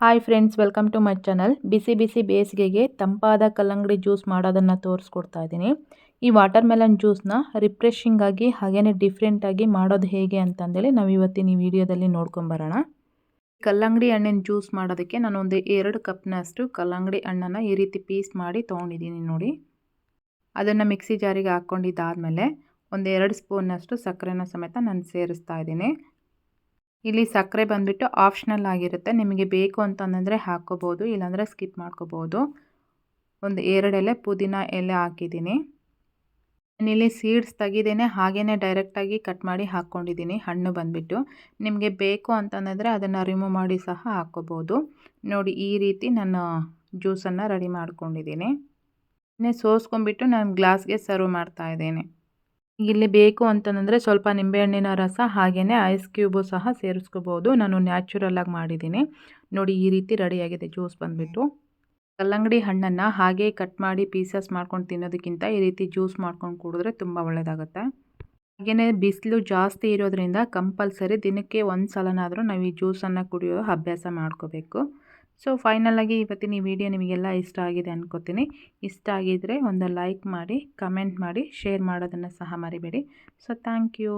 Hi friends welcome to my channel ಬಿಸಿ ಬಿಸಿ ಬೇಸಿಗೆಗೆ ತಂಪಾದ ಕಲ್ಲಂಗಡಿ ಜ್ಯೂಸ್ ಮಾಡೋದನ್ನು ತೋರಿಸ್ಕೊಡ್ತಾ ಇದ್ದೀನಿ. ಈ ವಾಟರ್ ಮೆಲನ್ ಜ್ಯೂಸ್ನ ರಿಫ್ರೆಶಿಂಗ್ ಆಗಿ ಹಾಗೆಯೇ ಡಿಫ್ರೆಂಟಾಗಿ ಮಾಡೋದು ಹೇಗೆ ಅಂತಂದೇಳಿ ನಾವು ಇವತ್ತಿನ ಈ ವಿಡಿಯೋದಲ್ಲಿ ನೋಡ್ಕೊಂಬರೋಣ. ಕಲ್ಲಂಗಡಿ ಹಣ್ಣಿನ ಜ್ಯೂಸ್ ಮಾಡೋದಕ್ಕೆ ನಾನು ಒಂದು ಎರಡು ಕಪ್ನಷ್ಟು ಕಲ್ಲಂಗಡಿ ಹಣ್ಣನ್ನು ಈ ರೀತಿ ಪೀಸ್ ಮಾಡಿ ತೊಗೊಂಡಿದ್ದೀನಿ ನೋಡಿ. ಅದನ್ನು ಮಿಕ್ಸಿ ಜಾರಿಗೆ ಹಾಕ್ಕೊಂಡಿದ್ದಾದಮೇಲೆ ಒಂದು ಎರಡು ಸ್ಪೂನ್ನಷ್ಟು ಸಕ್ಕರೆನ ಸಮೇತ ನಾನು ಸೇರಿಸ್ತಾ ಇದ್ದೀನಿ. ಇಲ್ಲಿ ಸಕ್ಕರೆ ಬಂದುಬಿಟ್ಟು ಆಪ್ಷನಲ್ ಆಗಿರುತ್ತೆ. ನಿಮಗೆ ಬೇಕು ಅಂತಂದರೆ ಹಾಕ್ಕೋಬೋದು, ಇಲ್ಲಾಂದರೆ ಸ್ಕಿಪ್ ಮಾಡ್ಕೋಬೋದು. ಒಂದು ಎರಡೆಲೆ ಪುದೀನ ಎಲೆ ಹಾಕಿದ್ದೀನಿ. ನಾನಿಲ್ಲಿ ಸೀಡ್ಸ್ ತೆಗಿದೇನೆ ಹಾಗೇ ಡೈರೆಕ್ಟಾಗಿ ಕಟ್ ಮಾಡಿ ಹಾಕ್ಕೊಂಡಿದ್ದೀನಿ. ಹಣ್ಣು ಬಂದುಬಿಟ್ಟು. ನಿಮಗೆ ಬೇಕು ಅಂತಂದರೆ ಅದನ್ನು ರಿಮೂವ್ ಮಾಡಿ ಸಹ ಹಾಕ್ಕೋಬೋದು. ನೋಡಿ, ಈ ರೀತಿ ನಾನು ಜ್ಯೂಸನ್ನು ರೆಡಿ ಮಾಡ್ಕೊಂಡಿದ್ದೀನಿ. ಇನ್ನೇ ಸೋಸ್ಕೊಂಡ್ಬಿಟ್ಟು ನಾನು ಗ್ಲಾಸ್ಗೆ ಸರ್ವ್ ಮಾಡ್ತಾಯಿದ್ದೇನೆ ಇಲ್ಲಿ ಬೇಕು ಅಂತಂದರೆ ಸ್ವಲ್ಪ ನಿಂಬೆಹಣ್ಣಿನ ರಸ ಹಾಗೆಯೇ ಐಸ್ ಕ್ಯೂಬು ಸಹ ಸೇರಿಸ್ಕೋಬೋದು. ನಾನು ನ್ಯಾಚುರಲ್ಲಾಗಿ ಮಾಡಿದ್ದೀನಿ. ನೋಡಿ ಈ ರೀತಿ ರೆಡಿಯಾಗಿದೆ ಜ್ಯೂಸ್ ಬಂದುಬಿಟ್ಟು. ಕಲ್ಲಂಗಡಿ ಹಣ್ಣನ್ನು ಹಾಗೆ ಕಟ್ ಮಾಡಿ ಪೀಸಸ್ ಮಾಡ್ಕೊಂಡು ತಿನ್ನೋದಕ್ಕಿಂತ ಈ ರೀತಿ ಜ್ಯೂಸ್ ಮಾಡ್ಕೊಂಡು ಕುಡಿದ್ರೆ ತುಂಬ ಒಳ್ಳೆಯದಾಗುತ್ತೆ ಹಾಗೆಯೇ ಬಿಸಿಲು ಜಾಸ್ತಿ ಇರೋದ್ರಿಂದ ಕಂಪಲ್ಸರಿ ದಿನಕ್ಕೆ ಒಂದು ಸಲನಾದರೂ ನಾವು ಈ ಜ್ಯೂಸನ್ನು ಕುಡಿಯೋ ಅಭ್ಯಾಸ ಮಾಡ್ಕೋಬೇಕು. ಸೊ ಫೈನಲಾಗಿ ಇವತ್ತಿನ ಈ ವಿಡಿಯೋ ನಿಮಗೆಲ್ಲ ಇಷ್ಟ ಆಗಿದೆ ಅನ್ಕೋತೀನಿ. ಇಷ್ಟ ಆಗಿದ್ದರೆ ಒಂದು ಲೈಕ್ ಮಾಡಿ ಕಮೆಂಟ್ ಮಾಡಿ ಶೇರ್ ಮಾಡೋದನ್ನು ಸಹ ಮರಿಬೇಡಿ. So thank you